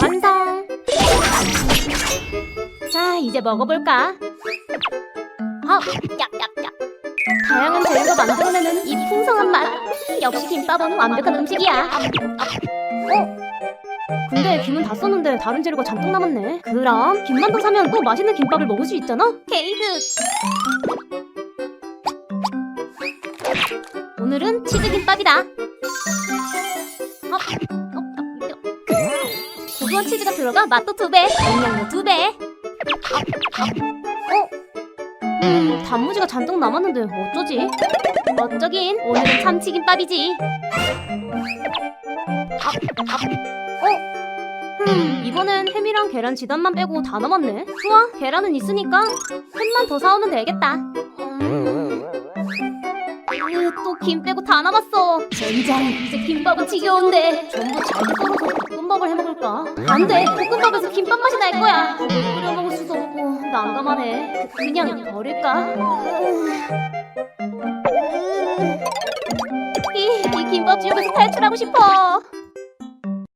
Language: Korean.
완성. 자, 이제 먹어볼까? 아, 약약약. 다양한 재료가 만들어내는 이 풍성한 맛. 역시 김밥은 완벽한 음식이야. 어? 근데 김은 다 썼는데 다른 재료가 잔뜩 남았네. 그럼 김만 더 사면 또 맛있는 김밥을 먹을 수 있잖아. 게이드. 오늘은 치즈김밥이다. 어, 어, 어, 고소한 치즈가 들어가 맛도 두 배, 영양도 두 배. 어? 음, 단무지가 잔뜩 남았는데 어쩌지? 어쩌긴 오늘은 참치김밥이지. 어? 음, 이번엔 햄이랑 계란 지단만 빼고 다 남았네. 좋아, 계란은 있으니까 햄만 더 사오면 되겠다. 음. 김 빼고 다 남았어. 젠장, 이제 김밥은 지겨운데. 전부 잘게 썰어서 볶음밥을 해먹을까? 안 돼, 볶음밥에서 김밥 맛이 날 거야. 그걸 끓여 먹을 수도 없고 난감하네. 그, 그냥 버릴까? 이, 이 김밥 지옥에서 탈출하고 싶어.